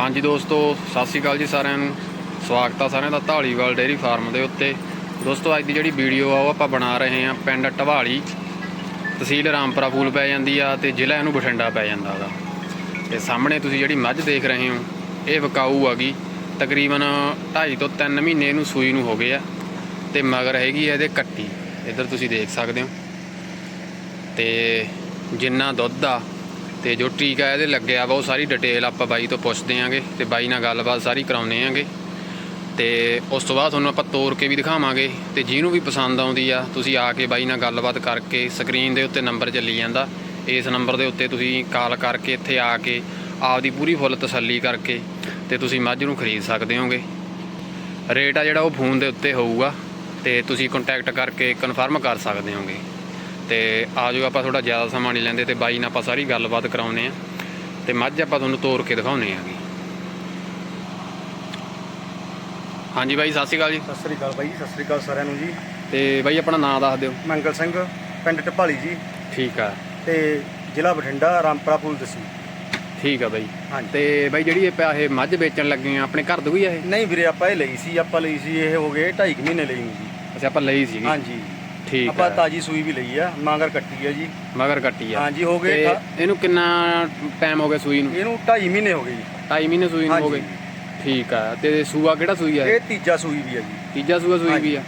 ਹਾਂਜੀ ਦੋਸਤੋ, ਸਤਿ ਸ਼੍ਰੀ ਅਕਾਲ ਜੀ ਸਾਰਿਆਂ ਨੂੰ। ਸਵਾਗਤ ਆ ਸਾਰਿਆਂ ਦਾ ਢਾਲੀਵਾਲ ਡੇਅਰੀ ਫਾਰਮ ਦੇ ਉੱਤੇ। ਦੋਸਤੋ, ਅੱਜ ਦੀ ਜਿਹੜੀ ਵੀਡੀਓ ਆ, ਉਹ ਆਪਾਂ ਬਣਾ ਰਹੇ ਹਾਂ ਪਿੰਡ ਢਵਾਲੀ। ਤਹਿਸੀਲ ਰਾਮਪੁਰਾ ਫੂਲ ਪੈ ਜਾਂਦੀ ਆ ਤੇ ਜ਼ਿਲ੍ਹਾ ਇਹਨੂੰ ਬਠਿੰਡਾ ਪੈ ਜਾਂਦਾ ਹੈਗਾ ਤੇ ਸਾਹਮਣੇ ਤੁਸੀਂ ਜਿਹੜੀ ਮੱਝ ਦੇਖ ਰਹੇ ਹੋ, ਇਹ ਵਿਕਾਊ ਹੈਗੀ ਤਕਰੀਬਨ 2.5 ਤੋਂ 3 ਮਹੀਨੇ ਇਹਨੂੰ ਸੂਈ ਨੂੰ ਹੋ ਗਏ ਆ ਤੇ ਮਗਰ ਹੈਗੀ ਆ ਇਹਦੇ ਕੱਟੀ। ਇੱਧਰ ਤੁਸੀਂ ਦੇਖ ਸਕਦੇ ਹੋ। ਤੇ ਜਿੰਨਾ ਦੁੱਧ ਆ ਤੇ ਜੋ ਟੀਕਾ ਇਹਦੇ ਲੱਗਿਆ ਵਾ ਉਹ ਸਾਰੀ ਡਿਟੇਲ ਆਪਾਂ ਬਾਈ ਤੋਂ ਪੁੱਛਦੇ ਆਂਗੇ ਤੇ ਬਾਈ ਨਾਲ ਗੱਲਬਾਤ ਸਾਰੀ ਕਰਾਉਨੇ ਆਂਗੇ। ਤੇ ਉਸ ਤੋਂ ਬਾਅਦ ਤੁਹਾਨੂੰ ਆਪਾਂ ਤੋੜ ਕੇ ਵੀ ਦਿਖਾਵਾਂਗੇ ਤੇ ਜਿਹਨੂੰ ਵੀ ਪਸੰਦ ਆਉਂਦੀ ਆ, ਤੁਸੀਂ ਆ ਕੇ ਬਾਈ ਨਾਲ ਗੱਲਬਾਤ ਕਰਕੇ ਸਕਰੀਨ ਦੇ ਉੱਤੇ ਨੰਬਰ ਚੱਲੀ ਜਾਂਦਾ। ਇਸ ਨੰਬਰ ਦੇ ਉੱਤੇ ਤੁਸੀਂ ਕਾਲ ਕਰਕੇ ਇੱਥੇ ਆ ਕੇ ਆਪਦੀ ਪੂਰੀ ਫੁੱਲ ਤਸੱਲੀ ਕਰਕੇ ਤੇ ਤੁਸੀਂ ਮੱਝ ਨੂੰ ਖਰੀਦ ਸਕਦੇ ਹੋਗੇ। ਰੇਟ ਆ ਜਿਹੜਾ ਉਹ ਫੋਨ ਦੇ ਉੱਤੇ ਹੋਊਗਾ ਤੇ ਤੁਸੀਂ ਕੰਟੈਕਟ ਕਰਕੇ ਕਨਫਰਮ ਕਰ ਸਕਦੇ ਹੋਗੇ। ਤੇ ਆਜੋ ਆਪਾਂ ਥੋੜਾ ਜ਼ਿਆਦਾ ਸਮਾਂ ਨਹੀਂ ਲੈਂਦੇ ਤੇ ਬਾਈ ਨਾਲ ਆਪਾਂ ਸਾਰੀ ਗੱਲਬਾਤ ਕਰਾਉਨੇ ਆ ਤੇ ਮੱਝ ਆਪਾਂ ਤੁਹਾਨੂੰ ਤੋੜ ਕੇ ਦਿਖਾਉਨੇ ਆਂਗੇ ਹਾਂਜੀ ਬਾਈ ਸਤਿ ਸ਼੍ਰੀ ਅਕਾਲ ਜੀ। ਸਤਿ ਸ੍ਰੀ ਅਕਾਲ ਬਾਈ ਸਤਿ ਸ੍ਰੀ ਅਕਾਲ ਸਾਰਿਆਂ ਨੂੰ ਜੀ। ਤੇ ਬਾਈ ਆਪਣਾ ਨਾਮ ਦੱਸ ਦਿਓ। ਮੰਗਲ ਸਿੰਘ ਪਿੰਡ ਟਪਾਲੀ ਜੀ। ਠੀਕ ਆ। ਤੇ ਜ਼ਿਲ੍ਹਾ ਬਠਿੰਡਾ ਰਾਮਪੁਰਾ ਫੂਲ ਦਸੀ ਠੀਕ ਆ ਬਾਈ। ਤੇ ਬਾਈ ਜਿਹੜੀ ਇਹ ਪਿਆ ਇਹ ਮੱਝ ਵੇਚਣ ਲੱਗੇ ਆ ਆਪਣੇ ਘਰ ਦੀ ਹੀ ਆ ਇਹ? ਨਹੀਂ ਵੀਰੇ ਆਪਾਂ ਇਹ ਲਈ ਸੀ ਆਪਾਂ ਲਈ ਸੀ ਇਹ ਹੋ ਗਏ 2.5 ਮਹੀਨੇ ਲਈ ਨੂੰ ਜੀ। ਅੱਛਾ ਆਪਾਂ ਲਈ ਸੀਗੀ ਹਾਂਜੀ। ਠੀਕ ਆਪਾਂ ਆ ਤਾਜੀ ਸੂਈ ਵੀ ਲਈ ਆ ਮਾਂਗਰ ਕੱਟੀ ਆ ਜੀ। ਮਗਰ ਕੱਟੀ ਆ। ਹਾਂਜੀ ਹੋ ਗਏ ਤੇ ਇਹਨੂੰ ਕਿੰਨਾ ਟਾਈਮ ਹੋ ਗਿਆ ਸੂਈ ਨੂੰ? ਇਹਨੂੰ 2.5 ਮਹੀਨੇ ਹੋ ਗਏ ਜੀ। 2.5 ਮਹੀਨੇ ਸੂਈ ਨੂੰ ਹੋ ਹਾਂਜੀ। ਗਏ ਠੀਕ ਆ। ਤੇ ਸੂਆ ਕਿਹੜਾ ਸੂਈ ਆ ਇਹ? ਇਹ ਤੀਜਾ ਸੂਈ ਵੀ ਆ ਜੀ। ਤੀਜਾ ਸੂਆ ਸੂਈ। ਵੀ ਆ।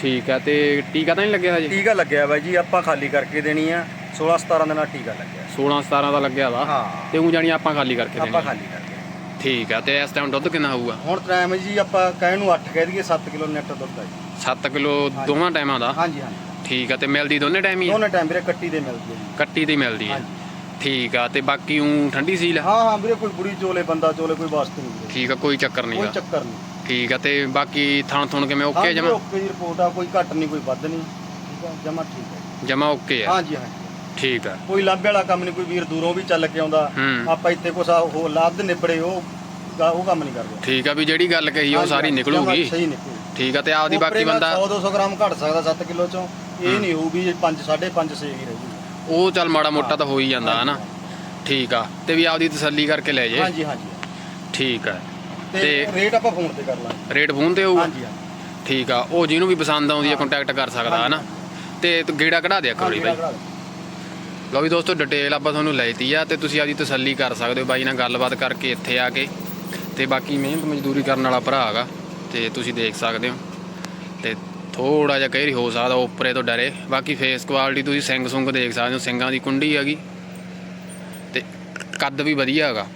ਠੀਕ ਆ। ਤੇ ਟੀਕਾ ਤਾਂ ਨਹੀਂ ਲੱਗਿਆ ਹਜੇ? ਟੀਕਾ ਲੱਗਿਆ ਵਾ ਜੀ ਆਪਾਂ ਖਾਲੀ ਕਰਕੇ ਦੇਣੀ ਆ। 16 17 ਦਿਨਾਂ ਟੀਕਾ ਲੱਗਿਆ। 16 17 ਦਾ ਲੱਗਿਆ ਵਾ? ਹਾਂ। ਤੇ ਉਹ ਜਾਣੀ ਆਪਾਂ ਖਾਲੀ ਕਰਕੇ ਆਪਾਂ ਦੇਣੀ ਖਾਲੀ ਕਰਕੇ। ਠੀਕ ਆ। ਤੇ ਇਸ ਟਾਈਮ ਦੁੱਧ ਕਿੰਨਾ ਹੋਊਗਾ? ਹੁਣ ਟਾਈਮ ਜੀ ਆਪਾਂ ਕਹਿ ਨੂੰ 8 ਕਹਿ ਦਈਏ 7 ਕਿਲੋ ਨੈਟ ਦੁੱਧ ਆ ਜੀ। 7 ਕਿਲੋ ਹਾਂਜੀ। ਦੋਵਾਂ ਟਾਈਮਾਂ ਦਾ? ਹਾਂਜੀ ਹਾਂਜੀ। ਠੀਕ ਆ ਤੇ ਮਿਲਦੀ ਦੋਨੇ ਟਾਈਮ ਹੀ? ਆ? ਦੋਨੇ ਟਾਈਮ ਵੀਰੇ ਕੱਟੀ ਦੇ ਮਿਲਦੀ ਆ ਜੀ। ਕੱਟੀ ਦੀ ਮਿਲਦੀ ਹਾਂਜੀ। ਠੀਕ ਆ ਤੇ ਬਾਕੀ ਉਹ ਠੰਡੀ ਸੀਲ ਆ? ਹਾਂ ਹਾਂ ਵੀਰੇ ਕੋਈ ਬੁੜੀ ਚੋਲੇ ਬੰਦਾ ਚੋਲੇ ਕੋਈ ਵਾਸਤੇ ਨਹੀਂ ਵੀਰੇ। ਠੀਕ ਆ ਕੋਈ ਚੱਕਰ ਕੋਈ ਨਹੀਂਗਾ ਚੱਕਰ ਨਹੀਂ। ਠੀਕ ਆ ਤੇ ਬਾਕੀ ਥਣ ਥੁਣ ਕਿਵੇਂ? ਹਾਂ ਓਕੇ ਜਮਾ? ਓਕੇ ਦੀ ਰਿਪੋਰਟ ਆ ਕੋਈ ਘੱਟ ਨਹੀਂ ਕੋਈ ਵੱਧ ਨਹੀਂ। ਠੀਕ ਆ ਜਮਾ ਠੀਕ ਹੈ ਜਮਾ ਓਕੇ ਆ? ਹਾਂਜੀ ਹਾਂ ਠੀਕ ਆ। ਕੋਈ ਲੱਭ ਵਾਲਾ ਕੰਮ ਨਹੀਂ ਕੋਈ ਵੀਰ ਦੂਰੋਂ ਵੀ ਚੱਲ ਕੇ ਆਉਂਦਾ। ਹੂੰ। ਆਪਾਂ ਇੱਥੇ ਕੁਛ ਆ ਉਹ ਲੱਭ ਨਿਬੜੇ ਉਹ ਗਾ- ਉਹ ਕੰਮ ਨਹੀਂ ਕਰਦੇ। ਠੀਕ ਆ ਵੀ ਜਿਹੜੀ ਗੱਲ ਕਹੀ ਉਹ ਸਾਰੀ ਹਾਂਜੀ, ਨਿਕਲੂਗੀ। ਸਹੀ ਨਿਕਲੂ ਠੀਕ ਆ ਤੇ ਆਪਦੀ ਬਾਕੀ ਬੰਦਾ 100 200 ਗ੍ਰਾਮ ਘਟ ਸਕਦਾ 7 ਕਿਲੋ ਚੋਂ। ਇਹ ਨਹੀਂ ਹੋਊ ਵੀ 5 5.5 6 ਹੀ ਰਹੂਗੀ। ਉਹ ਚੱਲ ਮਾੜਾ ਮੋਟਾ ਤਾਂ ਹੋ ਹੀ ਜਾਂਦਾ ਹਨਾ? ਠੀਕ ਆ ਤੇ ਵੀ ਆਪਦੀ ਤਸੱਲੀ ਕਰਕੇ ਲੈ ਜੇ। ਹਾਂਜੀ ਹਾਂਜੀ। ਠੀਕ ਆ। ਤੇ ਰੇਟ ਆਪਾਂ ਫੋਨ ਤੇ ਕਰ ਲਾਂਗੇ। ਰੇਟ ਫੋਨ ਤੇ ਹੋਊਗਾ? ਹਾਂਜੀ ਹਾਂਜੀ। ਠੀਕ ਆ ਉਹ ਜਿਹਨੂੰ ਵੀ ਪਸੰਦ ਆਉਂਦੀ ਆ ਕੰਟੈਕਟ ਕਰ ਸਕਦਾ ਹਨਾ? ਤੇ ਤੂੰ ਗੇੜਾ ਕਢਾ ਦਿਆ ਕਰੋ ਜੀ ਬਾਈ। ਲਓ ਵੀ ਦੋਸਤੋ ਡਿਟੇਲ ਆਪਾਂ ਤੁਹਾਨੂੰ ਲੈਤੀ ਆ ਤੇ ਤੁਸੀਂ ਆਪਦੀ ਤਸੱਲੀ ਕਰ ਸਕਦੇ ਹੋ ਬਾਈ ਨਾਲ ਗੱਲਬਾਤ ਕਰਕੇ ਇੱਥੇ ਆ ਕੇ। ਤੇ ਬਾਕੀ ਮਿਹਨਤ ਮਜ਼ਦੂਰੀ ਕਰਨ ਵਾਲਾ ਭਰਾ ਹੈਗਾ। ਤੇ ਤੁਸੀਂ ਦੇਖ ਸਕਦੇ ਹੋ। ਤੇ ਥੋੜਾ ਜਿਹਾ ਕਈ ਹੋ ਸਕਦਾ ਉੱਪਰੇ ਤੋਂ ਡਰੇ। ਬਾਕੀ ਫੇਸ ਕੁਆਲਿਟੀ ਤੁਸੀਂ ਸਿੰਗ ਸੁੰਗ ਦੇਖ ਸਕਦੇ ਹੋ ਸਿੰਗਾਂ ਦੀ ਕੁੰਡੀ ਹੈਗੀ। ਤੇ ਕੱਦ ਵੀ ਵਧੀਆ ਹੈਗਾ।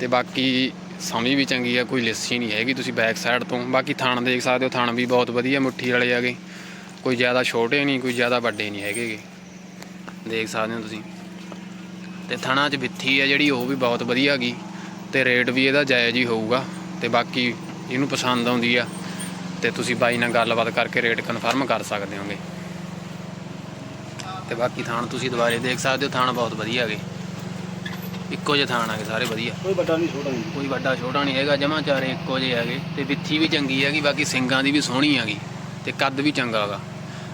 ਤੇ ਬਾਕੀ ਸਮਝ ਵੀ ਚੰਗੀ ਆ, ਕੋਈ ਲਿੱਸੀ ਨਹੀਂ ਹੈਗੀ ਤੁਸੀਂ ਬੈਕ ਸਾਈਡ ਤੋਂ। ਬਾਕੀ ਥਣ ਦੇਖ ਸਕਦੇ ਹੋ, ਥਾਣ ਵੀ ਬਹੁਤ ਵਧੀਆ ਮੁੱਠੀ ਵਾਲੇ ਹੈਗੇ। ਕੋਈ ਜ਼ਿਆਦਾ ਛੋਟੇ ਨਹੀਂ, ਕੋਈ ਜ਼ਿਆਦਾ ਵੱਡੇ ਨਹੀਂ ਹੈਗੇ ਦੇਖ ਸਕਦੇ ਹੋ ਤੁਸੀਂ। ਤੇ ਥਣਾ 'ਚ ਬਿੱਥੀ ਆ ਜਿਹੜੀ, ਉਹ ਵੀ ਬਹੁਤ ਵਧੀਆ ਹੈਗੀ। ਤੇ ਰੇਟ ਵੀ ਇਹਦਾ ਜਾਇਜ਼ ਹੀ ਹੋਊਗਾ। ਤੇ ਬਾਕੀ ਇਹਨੂੰ ਪਸੰਦ ਆਉਂਦੀ ਆ ਤੇ ਤੁਸੀਂ ਬਾਈ ਨਾਲ ਗੱਲਬਾਤ ਕਰਕੇ ਰੇਟ ਕਨਫਰਮ ਕਰ ਸਕਦੇ ਹੋਗੇ। ਤੇ ਬਾਕੀ ਥਾਣ ਤੁਸੀਂ ਦੁਬਾਰੇ ਦੇਖ ਸਕਦੇ ਹੋ ਥਾਣ ਬਹੁਤ ਵਧੀਆ ਹੈਗੇ। ਇੱਕੋ ਜਿਹੇ ਥਾਣ ਹੈਗੇ ਸਾਰੇ ਵਧੀਆ। ਕੋਈ ਵੱਡਾ ਨਹੀਂ ਛੋਟਾ ਨਹੀਂ। ਕੋਈ ਵੱਡਾ ਛੋਟਾ ਨਹੀਂ ਹੈਗਾ ਜਮਾ ਚਾਰੇ ਇੱਕੋ ਜਿਹੇ ਹੈਗੇ। ਤੇ ਵਿੱਥੀ ਵੀ ਚੰਗੀ ਹੈਗੀ ਬਾਕੀ ਸਿੰਗਾਂ ਦੀ ਵੀ ਸੋਹਣੀ ਹੈਗੀ। ਤੇ ਕੱਦ ਵੀ ਚੰਗਾ ਹੈਗਾ।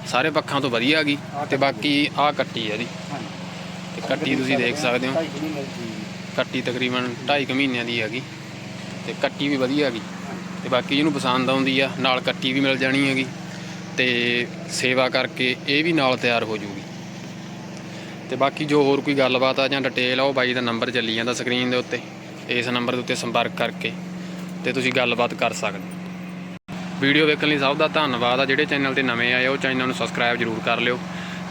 ਸਾਰੇ ਪੱਖਾਂ ਤੋਂ ਵਧੀਆ ਹੈਗੀ। ਤੇ ਬਾਕੀ ਆਹ ਕੱਟੀ ਹੈ ਹਾਂਜੀ। ਤੇ ਕੱਟੀ ਤੁਸੀਂ ਦੇਖ ਸਕਦੇ ਹੈ। ਕੱਟੀ ਤਕਰੀਬਨ 2.5 ਮਹੀਨਿਆਂ ਦੀ ਹੈਗੀ। ਤੇ ਕੱਟੀ ਵੀ ਵਧੀਆ ਹੈਗੀ। ਤੇ ਬਾਕੀ ਜਿਹਨੂੰ ਪਸੰਦ ਆਉਂਦੀ ਆ ਨਾਲ ਕੱਟੀ ਵੀ ਮਿਲ ਜਾਣੀ ਹੈਗੀ। ਤੇ ਸੇਵਾ ਕਰਕੇ ਇਹ ਵੀ ਨਾਲ ਤਿਆਰ ਹੋ ਜੂਗੀ। ਤੇ ਬਾਕੀ ਜੋ ਹੋਰ ਕੋਈ ਗੱਲਬਾਤ ਆ ਜਾਂ ਡਿਟੇਲ ਆ ਉਹ ਬਾਈ ਦਾ ਨੰਬਰ ਚੱਲੀ ਜਾਂਦਾ ਸਕਰੀਨ ਦੇ ਉੱਤੇ। ਇਸ ਨੰਬਰ ਦੇ ਉੱਤੇ ਸੰਪਰਕ ਕਰਕੇ ਤੇ ਤੁਸੀਂ ਗੱਲਬਾਤ ਕਰ ਸਕਦੇ ਵੀਡੀਓ ਵੇਖਣ ਲਈ ਸਭ ਦਾ ਧੰਨਵਾਦ ਆ। ਜਿਹੜੇ ਚੈਨਲ ਤੇ ਨਵੇਂ ਆਏ ਆ, ਉਹ ਚੈਨਲ ਨੂੰ ਸਬਸਕ੍ਰਾਈਬ ਜ਼ਰੂਰ ਕਰ ਲਿਓ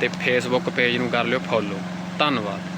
ਤੇ ਫੇਸਬੁੱਕ ਪੇਜ ਨੂੰ ਕਰ ਲਿਓ ਫੋਲੋ ਧੰਨਵਾਦ।